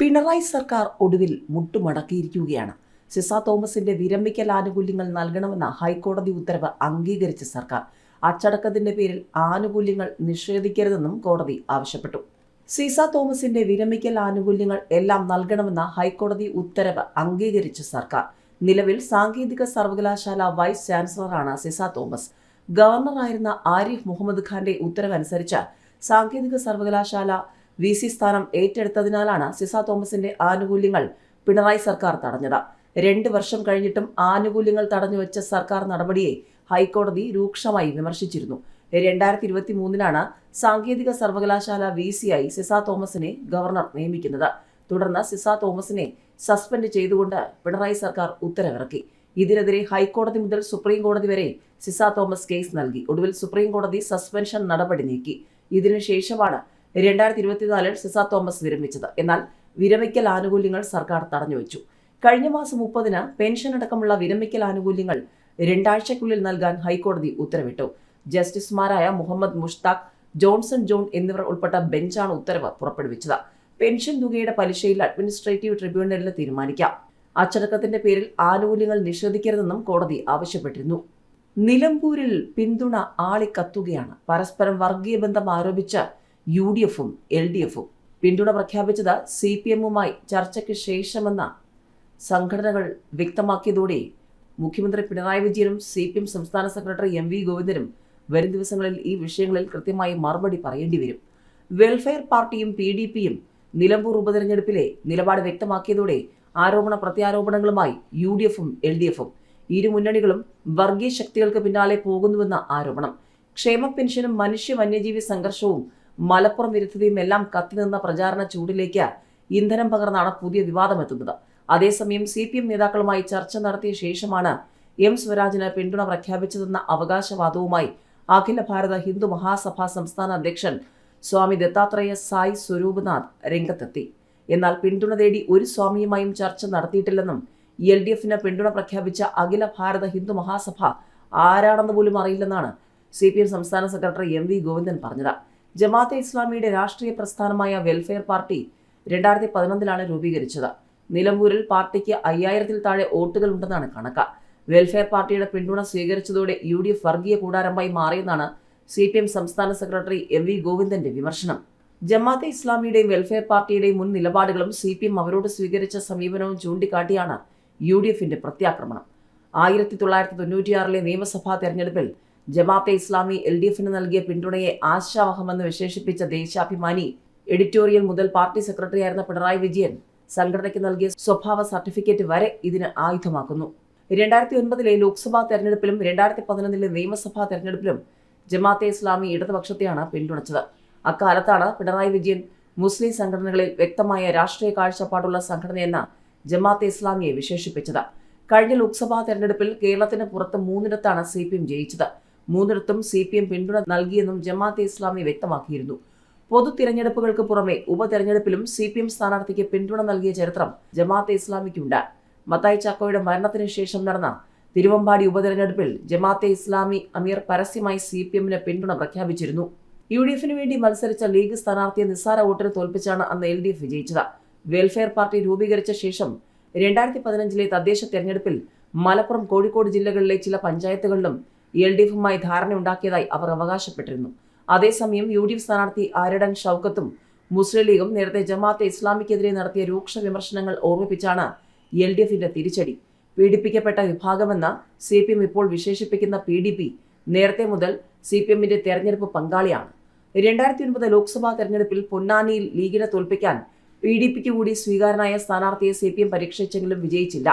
പിണറായി സർക്കാർ ഒടുവിൽ മുട്ടുമടക്കിയിരിക്കുകയാണ്. സിസ തോമസിന്റെ വിരമിക്കൽ ആനുകൂല്യങ്ങൾ നൽകണമെന്ന ഹൈക്കോടതി ഉത്തരവ് അംഗീകരിച്ച സർക്കാർ. അച്ചടക്കത്തിന്റെ പേരിൽ ആനുകൂല്യങ്ങൾ നിഷേധിക്കരുതെന്നും കോടതി ആവശ്യപ്പെട്ടു. സീസ തോമസിന്റെ വിരമിക്കൽ ആനുകൂല്യങ്ങൾ എല്ലാം നൽകണമെന്ന ഹൈക്കോടതി ഉത്തരവ് അംഗീകരിച്ച സർക്കാർ. നിലവിൽ സാങ്കേതിക സർവകലാശാല വൈസ് ചാൻസലറാണ് സിസ തോമസ്. ഗവർണറായിരുന്ന ആരിഫ് മുഹമ്മദ് ഖാന്റെ ഉത്തരവനുസരിച്ച് സാങ്കേതിക സർവകലാശാല വി സി സ്ഥാനം ഏറ്റെടുത്തതിനാലാണ് സിസ തോമസിന്റെ ആനുകൂല്യങ്ങൾ പിണറായി സർക്കാർ തടഞ്ഞത്. രണ്ട് വർഷം കഴിഞ്ഞിട്ടും ആനുകൂല്യങ്ങൾ തടഞ്ഞുവെച്ച സർക്കാർ നടപടിയെ ഹൈക്കോടതി രൂക്ഷമായി വിമർശിച്ചിരുന്നു. രണ്ടായിരത്തി ഇരുപത്തി മൂന്നിലാണ് സാങ്കേതിക സർവകലാശാല വി സിയായി സിസ തോമസിനെ ഗവർണർ നിയമിക്കുന്നത്. തുടർന്ന് സിസ തോമസിനെ സസ്പെൻഡ് ചെയ്തുകൊണ്ട് പിണറായി സർക്കാർ ഉത്തരവിറക്കി. ഇതിനെതിരെ ഹൈക്കോടതി മുതൽ സുപ്രീം കോടതി വരെ സിസ തോമസ് കേസ് നൽകി. ഒടുവിൽ സുപ്രീം കോടതി സസ്പെൻഷൻ നടപടി നീക്കി. ഇതിനുശേഷമാണ് രണ്ടായിരത്തി ഇരുപത്തിനാലിൽ സിസ തോമസ് വിരമിച്ചത്. എന്നാൽ വിരമിക്കൽ ആനുകൂല്യങ്ങൾ സർക്കാർ തടഞ്ഞു തടഞ്ഞുവെച്ചു കഴിഞ്ഞ മാസം മുപ്പതിന് പെൻഷൻ അടക്കമുള്ള വിരമിക്കൽ ആനുകൂല്യങ്ങൾ രണ്ടാഴ്ചയ്ക്കുള്ളിൽ നൽകാൻ ഹൈക്കോടതി ഉത്തരവിട്ടു. ജസ്റ്റിസുമാരായ മുഹമ്മദ് മുഷ്താഖ് ജോൺസൺ ജോൺ എന്നിവർ ഉൾപ്പെട്ട ബെഞ്ചാണ് ഉത്തരവ് പുറപ്പെടുവിച്ചത്. പെൻഷൻ തുകയുടെ പലിശയിൽ അഡ്മിനിസ്ട്രേറ്റീവ് ട്രിബ്യൂണലിൽ തീരുമാനിക്കാം. അച്ചടക്കത്തിന്റെ പേരിൽ ആനുകൂല്യങ്ങൾ നിഷേധിക്കരുതെന്നും കോടതി ആവശ്യപ്പെട്ടിരുന്നു. നിലമ്പൂരിൽ പിന്തുണ ആളിക്കത്തുകയാണ്. പരസ്പരം വർഗീയ ബന്ധം ആരോപിച്ച യു ഡി എഫും എൽ ഡി എഫും പിന്തുണ പ്രഖ്യാപിച്ചത് സി പി എമ്മുമായി ചർച്ചയ്ക്ക് ശേഷമെന്ന സംഘടനകൾ വ്യക്തമാക്കിയതോടെ മുഖ്യമന്ത്രി പിണറായി വിജയനും സി പി എം സംസ്ഥാന സെക്രട്ടറി എം വി ഗോവിന്ദനും വരും ദിവസങ്ങളിൽ ഈ വിഷയങ്ങളിൽ കൃത്യമായി മറുപടി പറയേണ്ടി വരും. വെൽഫെയർ പാർട്ടിയും പി ഡി പിയും നിലമ്പൂർ ഉപതെരഞ്ഞെടുപ്പിലെ നിലപാട് വ്യക്തമാക്കിയതോടെ ആരോപണ പ്രത്യാരോപണങ്ങളുമായി യു ഡി എഫും എൽ ഡി എഫും ഇരു മുന്നണികളും വർഗീയ ശക്തികൾക്ക് പിന്നാലെ പോകുന്നുവെന്ന ആരോപണം. ക്ഷേമ പെൻഷനും മനുഷ്യ വന്യജീവി സംഘർഷവും മലപ്പുറം വിരുദ്ധതയും എല്ലാം കത്തിനിന്ന പ്രചാരണ ചൂടിലേക്ക് ഇന്ധനം പകർന്നാണ് പുതിയ വിവാദമെത്തുന്നത്. അതേസമയം സി പി എം നേതാക്കളുമായി ചർച്ച നടത്തിയ ശേഷമാണ് എം സ്വരാജിന് പിന്തുണ പ്രഖ്യാപിച്ചതെന്ന അവകാശവാദവുമായി അഖില ഭാരത ഹിന്ദു മഹാസഭ സംസ്ഥാന അധ്യക്ഷൻ സ്വാമി ദത്താത്രേയ സായി സ്വരൂപ്നാഥ് രംഗത്തെത്തി. എന്നാൽ പിന്തുണ തേടി ഒരു സ്വാമിയുമായും ചർച്ച നടത്തിയിട്ടില്ലെന്നും എൽ ഡി എഫിന് പിന്തുണ പ്രഖ്യാപിച്ച അഖില ഭാരത ഹിന്ദു മഹാസഭ ആരാണെന്ന് പോലും അറിയില്ലെന്നാണ് സി പി എം സംസ്ഥാന സെക്രട്ടറി എം വി ഗോവിന്ദൻ പറഞ്ഞത്. ജമാഅത്തെ ഇസ്ലാമിയുടെ രാഷ്ട്രീയ പ്രസ്ഥാനമായ വെൽഫെയർ പാർട്ടി രണ്ടായിരത്തി പതിനൊന്നിലാണ് രൂപീകരിച്ചത്. നിലമ്പൂരിൽ പാർട്ടിക്ക് അയ്യായിരത്തിൽ താഴെ വോട്ടുകൾ ഉണ്ടെന്നാണ് കണക്ക്. വെൽഫെയർ പാർട്ടിയുടെ പിന്തുണ സ്വീകരിച്ചതോടെ യു ഡി എഫ് വർഗീയ കൂടാരമായി മാറിയെന്നാണ് സി പി എം സംസ്ഥാന സെക്രട്ടറി എം വി ഗോവിന്ദന്റെ വിമർശനം. ജമാഅത്തെ ഇസ്ലാമിയുടെയും വെൽഫെയർ പാർട്ടിയുടെയും മുൻ നിലപാടുകളും സി പി എം അവരോട് സ്വീകരിച്ച സമീപനവും ചൂണ്ടിക്കാട്ടിയാണ് യു ഡി എഫിന്റെ പ്രത്യാക്രമണം. ആയിരത്തി തൊള്ളായിരത്തി തൊണ്ണൂറ്റിയാറിലെ നിയമസഭാ തെരഞ്ഞെടുപ്പിൽ ജമാഅത്തെ ഇസ്ലാമി എൽ ഡി എഫിന് നൽകിയ പിന്തുണയെ ആശാവഹമെന്ന് വിശേഷിപ്പിച്ച ദേശാഭിമാനി എഡിറ്റോറിയൽ മുതൽ പാർട്ടി സെക്രട്ടറി സെക്രട്ടറിയായിരുന്ന പിണറായി വിജയൻ സംഘടനയ്ക്ക് നൽകിയ സ്വഭാവ സർട്ടിഫിക്കറ്റ് വരെ ഇതിന് ആയുധമാക്കുന്നു. രണ്ടായിരത്തി ഒൻപതിലെ ലോക്സഭാ തെരഞ്ഞെടുപ്പിലും രണ്ടായിരത്തി പതിനൊന്നിലെ നിയമസഭാ തെരഞ്ഞെടുപ്പിലും ജമാഅത്തെ ഇസ്ലാമി ഇടതുപക്ഷത്തെയാണ് പിന്തുണച്ചത്. അക്കാലത്താണ് പിണറായി വിജയൻ മുസ്ലിം സംഘടനകളിൽ വ്യക്തമായ രാഷ്ട്രീയ കാഴ്ചപ്പാടുള്ള സംഘടനയെന്ന ജമാഅത്തെ ഇസ്ലാമിയെ വിശേഷിപ്പിച്ചത്. കഴിഞ്ഞ ലോക്സഭാ തെരഞ്ഞെടുപ്പിൽ കേരളത്തിന് പുറത്ത് മൂന്നിടത്താണ് സി പി എം ജയിച്ചത്. മൂന്നിടത്തും സി പി എം പിന്തുണ നൽകിയെന്നും ജമാഅത്തെ ഇസ്ലാമി വ്യക്തമാക്കിയിരുന്നു. പൊതു തിരഞ്ഞെടുപ്പുകൾക്ക് പുറമെ ഉപതെരഞ്ഞെടുപ്പിലും സി പി എം സ്ഥാനാർത്ഥിക്ക് പിന്തുണ നൽകിയ ചരിത്രം ജമാഅത്തെ ഇസ്ലാമിക്കുണ്ട്. മത്തായി ചാക്കോയുടെ മരണത്തിന് ശേഷം നടന്ന തിരുവമ്പാടി ഉപതെരഞ്ഞെടുപ്പിൽ ജമാഅത്തെ ഇസ്ലാമി അമീർ പരസ്യമായി സി പി എമ്മിന് പിന്തുണ പ്രഖ്യാപിച്ചിരുന്നു. യു ഡി എഫിന് വേണ്ടി മത്സരിച്ച ലീഗ് സ്ഥാനാർത്ഥിയെ നിസ്സാര വോട്ടിന് തോൽപ്പിച്ചാണ് അന്ന് എൽ ഡി എഫ് വിജയിച്ചത്. വെൽഫെയർ പാർട്ടി രൂപീകരിച്ച ശേഷം രണ്ടായിരത്തി പതിനഞ്ചിലെ തദ്ദേശ തെരഞ്ഞെടുപ്പിൽ മലപ്പുറം കോഴിക്കോട് ജില്ലകളിലെ ചില പഞ്ചായത്തുകളിലും എൽ ഡി എഫുമായി ധാരണയുണ്ടാക്കിയതായി അവർ അവകാശപ്പെട്ടിരുന്നു. അതേസമയം യു ഡി എഫ് സ്ഥാനാർത്ഥി ആരടൻ ഷൌക്കത്തും മുസ്ലിം ലീഗും നേരത്തെ ജമാഅത്തെ ഇസ്ലാമിക്കെതിരെ നടത്തിയ രൂക്ഷ വിമർശനങ്ങൾ ഓർമ്മിപ്പിച്ചാണ് എൽ ഡി എഫിന്റെ തിരിച്ചടി. പീഡിപ്പിക്കപ്പെട്ട വിഭാഗമെന്ന് സി പി എം ഇപ്പോൾ വിശേഷിപ്പിക്കുന്ന പി ഡി പി നേരത്തെ മുതൽ സി പി എമ്മിന്റെ തെരഞ്ഞെടുപ്പ് പങ്കാളിയാണ്. രണ്ടായിരത്തി ഒൻപത് ലോക്സഭാ തെരഞ്ഞെടുപ്പിൽ പൊന്നാനിയിൽ ലീഗിനെ തോൽപ്പിക്കാൻ പി ഡി പിക്ക് കൂടി സ്വീകാരനായ സ്ഥാനാർത്ഥിയെ സി പി എം പരീക്ഷിച്ചെങ്കിലും വിജയിച്ചില്ല.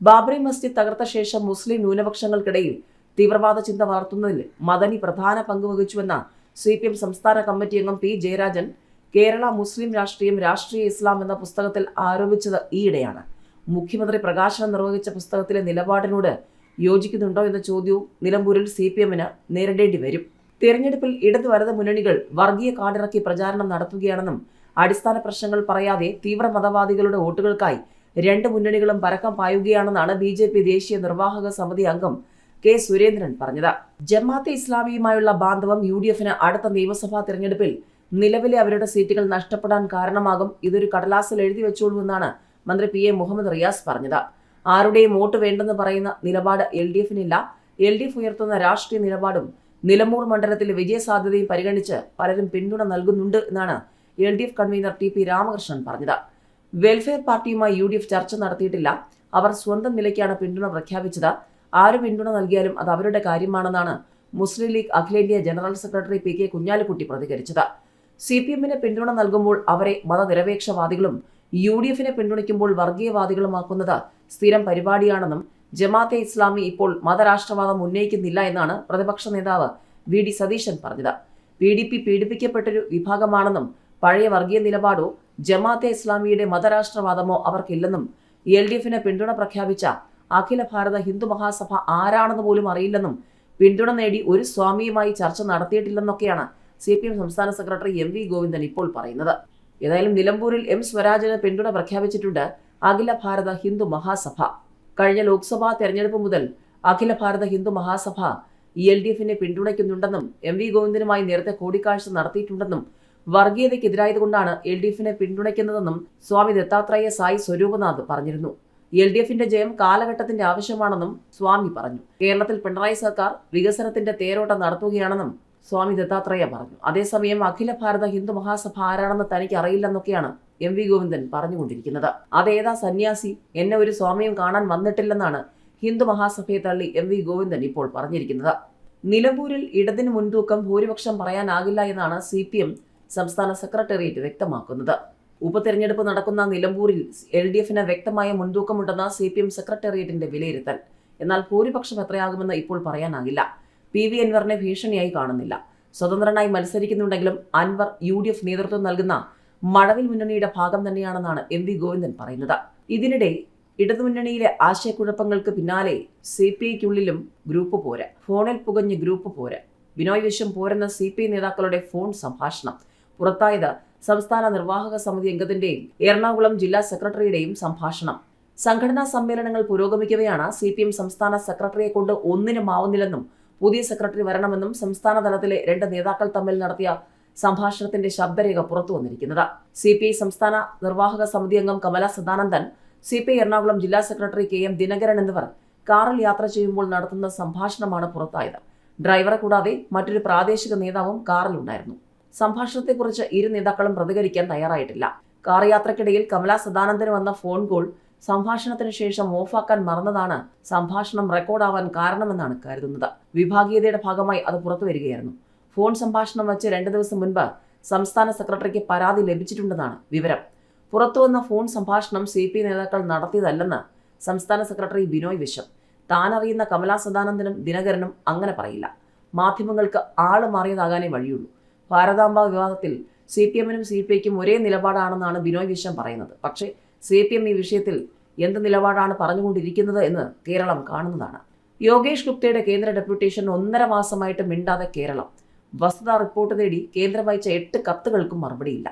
ബാബറി മസ്ജിദ് തകർത്ത ശേഷം മുസ്ലിം ന്യൂനപക്ഷങ്ങൾക്കിടയിൽ തീവ്രവാദ ചിന്ത വളർത്തുന്നതിൽ മദനി പ്രധാന പങ്ക് വഹിച്ചുവെന്ന സി പി എം സംസ്ഥാന കമ്മിറ്റി അംഗം പി ജയരാജൻ കേരള മുസ്ലിം രാഷ്ട്രീയം രാഷ്ട്രീയ ഇസ്ലാം എന്ന പുസ്തകത്തിൽ ആരോപിച്ചത് ഈയിടെയാണ്. മുഖ്യമന്ത്രി പ്രകാശനം നിർവഹിച്ച പുസ്തകത്തിലെ നിലപാടിനോട് യോജിക്കുന്നുണ്ടോ എന്ന ചോദ്യവും നിലമ്പൂരിൽ സി പി എമ്മിന് നേരിടേണ്ടി വരും. തിരഞ്ഞെടുപ്പിൽ ഇടത് വലത് മുന്നണികൾ വർഗീയ കാർഡിറക്കി പ്രചാരണം നടത്തുകയാണെന്നും അടിസ്ഥാന പ്രശ്നങ്ങൾ പറയാതെ തീവ്ര മതവാദികളുടെ വോട്ടുകൾക്കായി രണ്ട് മുന്നണികളും പരക്കം പായുകയാണെന്നാണ് ബി ദേശീയ നിർവാഹക സമിതി അംഗം കെ സുരേന്ദ്രൻ പറഞ്ഞത്. ജമാഅത്തെ ഇസ്ലാമിയുമായുള്ള ബാന്ധവം യു ഡി എഫിന് അടുത്ത നിയമസഭാ തിരഞ്ഞെടുപ്പിൽ നിലവിലെ അവരുടെ സീറ്റുകൾ നഷ്ടപ്പെടാൻ കാരണമാകും ഇതൊരു കടലാസിൽ എഴുതി വെച്ചോളൂ എന്നാണ് മന്ത്രി പി എ മുഹമ്മദ് റിയാസ് പറഞ്ഞത്. ആരുടെയും വോട്ട് വേണ്ടെന്ന് പറയുന്ന നിലപാട് എൽ ഡി എഫിനില്ല എൽ ഡി എഫ് ഉയർത്തുന്ന രാഷ്ട്രീയ നിലപാടും നിലമ്പൂർ മണ്ഡലത്തിലെ വിജയസാധ്യതയും പരിഗണിച്ച് പലരും പിന്തുണ നൽകുന്നുണ്ട് എന്നാണ് L D F convener T P Ramakrishnan പറഞ്ഞത്. വെൽഫെയർ പാർട്ടിയുമായി യു ഡി എഫ് ചർച്ച നടത്തിയിട്ടില്ല. അവർ സ്വന്തം നിലയ്ക്കാണ് പിന്തുണ പ്രഖ്യാപിച്ചത്. ആര് പിന്തുണ നൽകിയാലും അത് അവരുടെ കാര്യമാണെന്നാണ് മുസ്ലിം ലീഗ് അഖിലേന്ത്യാ general secretary P K Kunhalikutty പ്രതികരിച്ചത്. സി പി എമ്മിന് പിന്തുണ നൽകുമ്പോൾ അവരെ മതനിരപേക്ഷവാദികളും യു ഡി എഫിനെ പിന്തുണയ്ക്കുമ്പോൾ വർഗീയവാദികളുമാക്കുന്നത് സ്ഥിരം പരിപാടിയാണെന്നും ജമാഅത്തെ ഇസ്ലാമി ഇപ്പോൾ മതരാഷ്ട്രവാദം ഉന്നയിക്കുന്നില്ല എന്നാണ് പ്രതിപക്ഷ നേതാവ് വി ഡി സതീശൻ പറഞ്ഞത്. പി ഡി പി പീഡിപ്പിക്കപ്പെട്ടൊരു വിഭാഗമാണെന്നും പഴയ വർഗീയ നിലപാടോ ജമാഅത്തെ ഇസ്ലാമിയുടെ മതരാഷ്ട്രവാദമോ അവർക്കില്ലെന്നും എൽ ഡി എഫിന് പിന്തുണ പ്രഖ്യാപിച്ച അഖില ഭാരത ഹിന്ദു മഹാസഭ ആരാണെന്ന് പോലും അറിയില്ലെന്നും പിന്തുണ നേടി ഒരു സ്വാമിയുമായി ചർച്ച നടത്തിയിട്ടില്ലെന്നൊക്കെയാണ് സി പി എം സംസ്ഥാന സെക്രട്ടറി എം വി ഗോവിന്ദൻ ഇപ്പോൾ പറയുന്നത്. ഏതായാലും നിലമ്പൂരിൽ എം സ്വരാജിന് പിന്തുണ പ്രഖ്യാപിച്ചിട്ടുണ്ട് അഖില ഭാരത ഹിന്ദു മഹാസഭ. കഴിഞ്ഞ ലോക്സഭാ തെരഞ്ഞെടുപ്പ് മുതൽ അഖില ഭാരത ഹിന്ദു മഹാസഭ എൽ ഡി എഫിനെ പിന്തുണയ്ക്കുന്നുണ്ടെന്നും എം വി ഗോവിന്ദനുമായി നേരത്തെ കൂടിക്കാഴ്ച നടത്തിയിട്ടുണ്ടെന്നും വർഗീയതയ്ക്കെതിരായതുകൊണ്ടാണ് എൽ ഡി എഫിനെ പിന്തുണയ്ക്കുന്നതെന്നും സ്വാമി ദത്താത്രേയ സായി സ്വരൂപനാഥ് പറഞ്ഞിരുന്നു. എൽ ഡി എഫിന്റെ ജയം കാലഘട്ടത്തിന്റെ ആവശ്യമാണെന്നും സ്വാമി പറഞ്ഞു. കേരളത്തിൽ പിണറായി സർക്കാർ വികസനത്തിന്റെ തേരോട്ടം നടത്തുകയാണെന്നും സ്വാമി ദത്താത്രേയ പറഞ്ഞു. അതേസമയം അഖില ഭാരത ഹിന്ദു മഹാസഭ ആരാണെന്ന് തനിക്ക് അറിയില്ലെന്നൊക്കെയാണ് എം വി ഗോവിന്ദൻ പറഞ്ഞുകൊണ്ടിരിക്കുന്നത്. അതേതാ സന്യാസി? എന്നെ ഒരു സ്വാമിയും കാണാൻ വന്നിട്ടില്ലെന്നാണ് ഹിന്ദു മഹാസഭയെ തള്ളി എം വി ഗോവിന്ദൻ ഇപ്പോൾ പറഞ്ഞിരിക്കുന്നത്. നിലമ്പൂരിൽ ഇടതിന് മുൻതൂക്കം ഭൂരിപക്ഷം പറയാനാകില്ല എന്നാണ് സി സംസ്ഥാന സെക്രട്ടേറിയറ്റ് വ്യക്തമാക്കുന്നത്. ഉപതെരഞ്ഞെടുപ്പ് നടക്കുന്ന നിലമ്പൂരിൽ എൽ ഡി എഫിന് വ്യക്തമായ മുൻതൂക്കമുണ്ടെന്ന സി പി എം സെക്രട്ടേറിയറ്റിന്റെ വിലയിരുത്തൽ. എന്നാൽ ഭൂരിപക്ഷം എത്രയാകുമെന്ന് ഇപ്പോൾ പറയാനാകില്ല. പി വി അൻവറിനെ ഭീഷണിയായി കാണുന്നില്ല. സ്വതന്ത്രനായി മത്സരിക്കുന്നുണ്ടെങ്കിലും അൻവർ യു ഡി എഫ് നേതൃത്വം നൽകുന്ന മഴവിൽ മുന്നണിയുടെ ഭാഗം തന്നെയാണെന്നാണ് എം വി ഗോവിന്ദൻ പറയുന്നത്. ഇതിനിടെ ഇടതുമുന്നണിയിലെ ആശയക്കുഴപ്പങ്ങൾക്ക് പിന്നാലെ സി പി ഐക്കുള്ളിലും ഗ്രൂപ്പ് പോര്. ഫോണിൽ പുകഞ്ഞ് ഗ്രൂപ്പ് പോര്. ബിനോയ് വിശ്വം പോരെന്ന സി പി ഐ നേതാക്കളുടെ ഫോൺ സംഭാഷണം. പുറത്തായത് സംസ്ഥാന നിർവാഹക സമിതി അംഗത്തിന്റെയും എറണാകുളം ജില്ലാ സെക്രട്ടറിയുടെയും സംഭാഷണം. സംഘടനാ സമ്മേളനങ്ങൾ പുരോഗമിക്കവെയാണ് സി പി എം സംസ്ഥാന സെക്രട്ടറിയെ കൊണ്ട് ഒന്നിനും ആവുന്നില്ലെന്നും പുതിയ സെക്രട്ടറി വരണമെന്നും സംസ്ഥാന തലത്തിലെ രണ്ട് നേതാക്കൾ തമ്മിൽ നടത്തിയ സംഭാഷണത്തിന്റെ ശബ്ദരേഖ പുറത്തു വന്നിരിക്കുന്നത്. സി പി ഐ സംസ്ഥാന നിർവാഹക സമിതി അംഗം Kamala Sadanandan C P I Ernakulam ജില്ലാ സെക്രട്ടറി കെ എം ദിനകരൻ എന്നിവർ കാറിൽ യാത്ര ചെയ്യുമ്പോൾ നടത്തുന്ന സംഭാഷണമാണ് പുറത്തായത്. ഡ്രൈവറെ കൂടാതെ മറ്റൊരു പ്രാദേശിക നേതാവും കാറിലുണ്ടായിരുന്നു. സംഭാഷണത്തെക്കുറിച്ച് ഇരു നേതാക്കളും പ്രതികരിക്കാൻ തയ്യാറായിട്ടില്ല. കാർ യാത്രക്കിടയിൽ കമലാ സദാനന്ദന് വന്ന ഫോൺ കോൾ സംഭാഷണത്തിന് ശേഷം ഓഫാക്കാൻ മറന്നതാണ് സംഭാഷണം റെക്കോർഡാവാൻ കാരണമെന്നാണ് കരുതുന്നത്. വിഭാഗീയതയുടെ ഭാഗമായി അത് പുറത്തു വരികയായിരുന്നു ഫോൺ സംഭാഷണം വെച്ച് രണ്ടു ദിവസം മുൻപ് സംസ്ഥാന സെക്രട്ടറിക്ക് പരാതി ലഭിച്ചിട്ടുണ്ടെന്നാണ് വിവരം. പുറത്തുവന്ന ഫോൺ സംഭാഷണം സി പി നേതാക്കൾ നടത്തിയതല്ലെന്ന് സംസ്ഥാന സെക്രട്ടറി ബിനോയ് വിശ്വം. താനറിയുന്ന കമലാ സദാനന്ദനും ദിനകരനും അങ്ങനെ പറയില്ല. മാധ്യമങ്ങൾക്ക് ആൾ മാറിയതാകാനേ വഴിയുള്ളൂ. ഭാരതാംബ വിവാദത്തിൽ സി പി എമ്മിനും സി പി ഐക്കും ഒരേ നിലപാടാണെന്നാണ് ബിനോയ് വിശ്വം പറയുന്നത്. പക്ഷേ സി പി എം ഈ വിഷയത്തിൽ എന്ത് നിലപാടാണ് പറഞ്ഞുകൊണ്ടിരിക്കുന്നത് എന്ന് കേരളം കാണുന്നതാണ്. യോഗേഷ് ഗുപ്തയുടെ കേന്ദ്ര ഡെപ്യൂട്ടേഷൻ ഒന്നര മാസമായിട്ട് മിണ്ടാതെ കേരളം. വസ്തുതാ റിപ്പോർട്ട് തേടി കേന്ദ്രം അയച്ച എട്ട് കത്തുകൾക്കും മറുപടിയില്ല.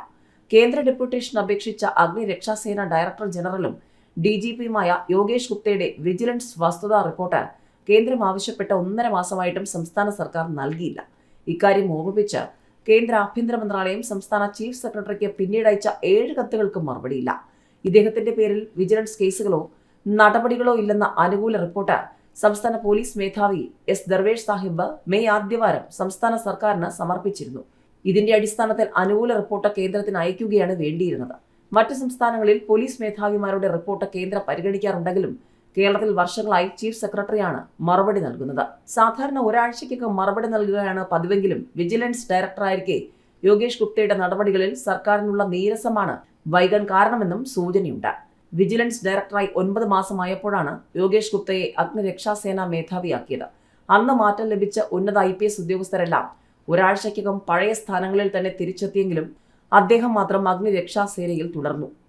കേന്ദ്ര ഡെപ്യൂട്ടേഷൻ അപേക്ഷിച്ച അഗ്നിരക്ഷാസേന ഡയറക്ടർ ജനറലും ഡി ജി പിയുമായ യോഗേഷ് ഗുപ്തയുടെ വിജിലൻസ് വസ്തുതാ റിപ്പോർട്ട് കേന്ദ്രം ആവശ്യപ്പെട്ട ഒന്നര മാസമായിട്ടും സംസ്ഥാന സർക്കാർ നൽകിയില്ല. ഇക്കാര്യം ഓർമ്മിപ്പിച്ച് കേന്ദ്ര ആഭ്യന്തര മന്ത്രാലയം സംസ്ഥാന ചീഫ് സെക്രട്ടറിക്ക് പിന്നീട് അയച്ച ഏഴ് കത്തുകൾക്ക് മറുപടിയില്ല. ഇദ്ദേഹത്തിന്റെ പേരിൽ വിജിലൻസ് കേസുകളോ നടപടികളോ ഇല്ലെന്ന അനുകൂല റിപ്പോർട്ട് സംസ്ഥാന പോലീസ് മേധാവി എസ് ദർവേഷ് സാഹിബ് മെയ് ആദ്യവാരം സംസ്ഥാന സർക്കാരിന് സമർപ്പിച്ചിരുന്നു. ഇതിന്റെ അടിസ്ഥാനത്തിൽ അനുകൂല റിപ്പോർട്ട് കേന്ദ്രത്തിന് അയക്കുകയാണ് വേണ്ടിയിരുന്നത്. മറ്റ് സംസ്ഥാനങ്ങളിൽ പോലീസ് മേധാവിമാരുടെ റിപ്പോർട്ട് കേന്ദ്രം പരിഗണിക്കാറുണ്ടെങ്കിലും കേരളത്തിൽ വർഷങ്ങളായി ചീഫ് സെക്രട്ടറിയാണ് മറുപടി നൽകുന്നത്. സാധാരണ ഒരാഴ്ചയ്ക്കകം മറുപടി നൽകുകയാണ് പതിവെങ്കിലും വിജിലൻസ് ഡയറക്ടറായിരിക്കെ യോഗേഷ് ഗുപ്തയുടെ നടപടികളിൽ സർക്കാരിനുള്ള നീരസമാണ് വൈകാൻ കാരണമെന്നും സൂചനയുണ്ട്. വിജിലൻസ് ഡയറക്ടറായി ഒൻപത് മാസമായപ്പോഴാണ് യോഗേഷ് ഗുപ്തയെ അഗ്നിരക്ഷാസേന മേധാവിയാക്കിയത്. അന്ന് മാറ്റം ലഭിച്ച ഉന്നത ഐ പി എസ് ഉദ്യോഗസ്ഥരെല്ലാം ഒരാഴ്ചയ്ക്കകം പഴയ സ്ഥാനങ്ങളിൽ തന്നെ തിരിച്ചെത്തിയെങ്കിലും അദ്ദേഹം മാത്രം അഗ്നിരക്ഷാസേനയിൽ തുടർന്നു.